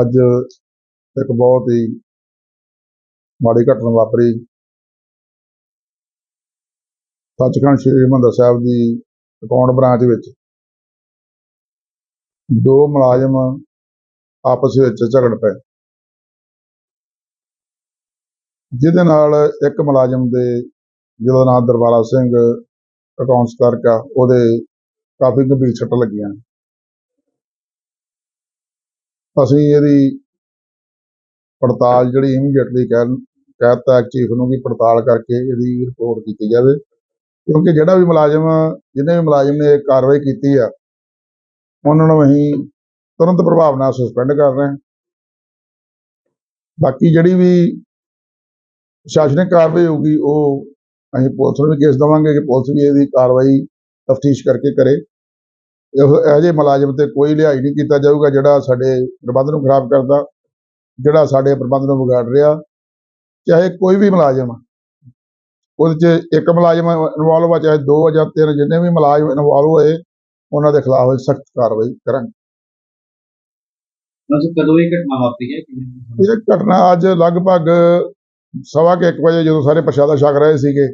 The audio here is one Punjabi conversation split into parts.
ਅੱਜ ਇੱਕ ਬਹੁਤ ਹੀ ਮਾੜੀ ਘਟਨਾ ਵਾਪਰੀ। ਸੱਚਖੰਡ ਸ੍ਰੀ ਹਰਿਮੰਦਰ ਸਾਹਿਬ ਦੀ ਅਕਾਊਂਟ ਬ੍ਰਾਂਚ ਵਿੱਚ ਦੋ ਮੁਲਾਜ਼ਮ ਆਪਸ ਵਿੱਚ ਝਗੜ ਪਏ। ਜਿਹਦੇ ਨਾਲ ਇੱਕ ਮੁਲਾਜ਼ਮ ਦੇ ਜਿਹਦਾ ਨਾਮ ਦਰਬਾਰਾ ਸਿੰਘ ਅਕਾਊਂਟਸ ਕਰਕੇ ਉਹਦੇ ਕਾਫੀ ਗੰਭੀਰ ਸੱਟ ਲੱਗੀਆਂ। ਅਸੀਂ ਇਹਦੀ ਪੜਤਾਲ ਜਿਹੜੀ ਇਮੀਡੀਏਟਲੀ ਕਹਿ ਕਹਿਤਾ ਚੀਫ ਨੂੰ ਕਿ ਪੜਤਾਲ ਕਰਕੇ ਇਹਦੀ ਰਿਪੋਰਟ ਕੀਤੀ ਜਾਵੇ। ਕਿਉਂਕਿ ਜਿਹੜਾ ਵੀ ਮੁਲਾਜ਼ਮ ਜਿਹਨੇ ਵੀ ਮੁਲਾਜ਼ਮ ਨੇ ਇਹ ਕਾਰਵਾਈ ਕੀਤੀ ਆ, ਉਹਨਾਂ ਨੂੰ ਅਸੀਂ ਤੁਰੰਤ ਪ੍ਰਭਾਵ ਨਾਲ ਸਸਪੈਂਡ ਕਰ ਰਹੇ ਹਾਂ। ਬਾਕੀ ਜਿਹੜੀ ਵੀ ਪ੍ਰਸ਼ਾਸਨਿਕ ਕਾਰਵਾਈ ਹੋਊਗੀ, ਉਹ ਅਸੀਂ ਪੁਲਿਸ ਨੂੰ ਵੀ ਕੇਸ ਦੇਵਾਂਗੇ ਕਿ ਪੁਲਿਸ ਵੀ ਇਹਦੀ ਕਾਰਵਾਈ ਤਫਤੀਸ਼ ਕਰਕੇ ਕਰੇ। ਇਹੋ ਜਿਹੇ ਮੁਲਾਜ਼ਮ ਤੇ ਕੋਈ ਲਿਹਾਜ਼ ਨਹੀਂ ਕੀਤਾ ਜਾਊਗਾ ਜਿਹੜਾ ਸਾਡੇ ਪ੍ਰਬੰਧ ਨੂੰ ਖਰਾਬ ਕਰਦਾ ਜਿਹੜਾ ਸਾਡੇ ਪ੍ਰਬੰਧ ਨੂੰ ਵਿਗਾੜ ਰਿਹਾ। ਚਾਹੇ ਕੋਈ ਵੀ ਮੁਲਾਜ਼ਮ। ਉਹਦੇ 'ਚ ਇੱਕ ਮੁਲਾਜ਼ਮ ਇਨਵੋਲਵ ਆ ਚਾਹੇ ਦੋ ਜਾਂ ਤਿੰਨ ਜਿੰਨੇ ਵੀ ਮੁਲਾਜ਼ਮ ਇਨਵੋਲਵ ਹੋਏ ਉਹਨਾਂ ਦੇ ਖਿਲਾਫ ਸਖਤ ਕਾਰਵਾਈ ਕਰਾਂਗੇ। ਕਦੋਂ ਇਹ ਘਟਨਾ ਵਾਪਰੀ ਹੈ? ਇਹ ਘਟਨਾ ਅੱਜ ਲਗਭਗ ਸਵਾ ਕੁ ਇੱਕ ਵਜੇ ਜਦੋਂ ਸਾਰੇ ਪ੍ਰਸ਼ਾਦਾ ਛਕ ਰਹੇ ਸੀਗੇ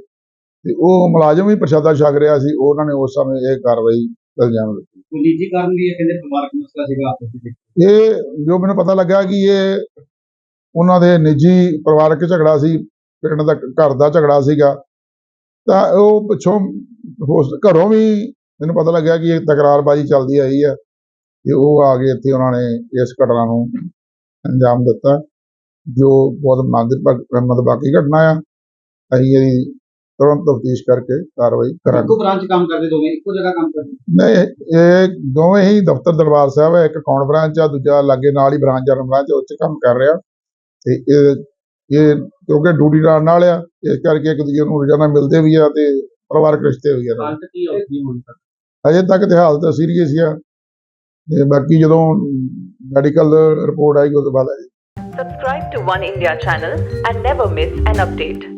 ਤੇ ਉਹ ਮੁਲਾਜ਼ਮ ਵੀ ਪ੍ਰਸ਼ਾਦਾ ਛਕ ਰਿਹਾ ਸੀ ਉਹਨਾਂ ਨੇ ਉਸ ਸਮੇਂ ਇਹ ਕਾਰਵਾਈ ਇਲਜ਼ਾਮ ਕੋਈ ਨਿੱਜੀ ਕਾਰਨ ਵੀ ਇਹ ਕਹਿੰਦੇ ਪਰਿਵਾਰਕ ਮਸਲਾ ਸੀਗਾ ਆਪਸ ਵਿੱਚ। ਇਹ ਜੋ ਮੈਨੂੰ ਪਤਾ ਲੱਗਾ ਕਿ ਇਹ ਉਹਨਾਂ ਦੇ ਨਿੱਜੀ ਪਰਿਵਾਰਕ ਝਗੜਾ ਸੀ ਪਿੰਡ ਦਾ ਘਰ ਦਾ ਝਗੜਾ ਸੀਗਾ। ਤਾਂ ਉਹ ਪਿੱਛੋਂ ਘਰੋਂ ਵੀ ਮੈਨੂੰ ਪਤਾ ਲੱਗਿਆ ਕਿ ਇਹ ਤਕਰਾਰਬਾਜ਼ੀ ਚੱਲਦੀ ਆਈ ਹੈ। ਤੇ ਉਹ ਆ ਕੇ ਇੱਥੇ ਉਹਨਾਂ ਨੇ ਇਸ ਘਟਨਾ ਨੂੰ ਅੰਜਾਮ ਦਿੱਤਾ ਜੋ ਬਹੁਤ ਮੰਦਭਾਗੀ ਘਟਨਾ ਆ। ਅਸੀਂ ਇਹਦੀ ਤੁਰੰਤ ਤਫਤੀਸ਼ ਕਰਕੇ ਕਾਰਵਾਈ ਕਰਾਂਗੇ। ਇੱਕੋ ਬ੍ਰਾਂਚ ਕੰਮ ਕਰਦੇ ਦੋਵੇਂ ਇੱਕੋ ਜਗ੍ਹਾ ਕੰਮ ਕਰਦੇ? ਨਹੀਂ ਇਹ ਦੋਵੇਂ ਹੀ ਦਫ਼ਤਰ ਦਰਬਾਰ ਸਾਹਿਬ ਹੈ ਇੱਕ ਅਕਾਊਂਟ ਬ੍ਰਾਂਚ ਆ ਦੂਜਾ ਲਾਗੇ ਨਾਲ ਹੀ ਬ੍ਰਾਂਚ ਜਨਰਲ ਬ੍ਰਾਂਚ ਉੱਚ ਕੰਮ ਕਰ ਰਿਹਾ। ਤੇ ਇਹ ਇਹ ਕਿਉਂਕਿ ਡਿਊਟੀ ਨਾਲ ਨਾਲ ਆ ਇਸ ਕਰਕੇ ਇੱਕ ਦੂਜੇ ਨੂੰ ਰੋਜ਼ਾਨਾ ਮਿਲਦੇ ਵੀ ਆ ਤੇ ਪਰਿਵਾਰਕ ਰਿਸ਼ਤੇ ਵੀ ਆ। ਨਾਲ। ਹਾਲਤ ਕੀ ਹੋਈ ਹੁਣ ਤੱਕ? ਅਜੇ ਤੱਕ ਤੇ ਹਾਲਤ ਸੀਰੀਅਸ ਆ। ਤੇ ਬਾਕੀ ਜਦੋਂ ਮੈਡੀਕਲ ਰਿਪੋਰਟ ਆਏਗੀ ਉਸ ਤੋਂ ਬਾਅਦ Subscribe to One India channel and never miss an update.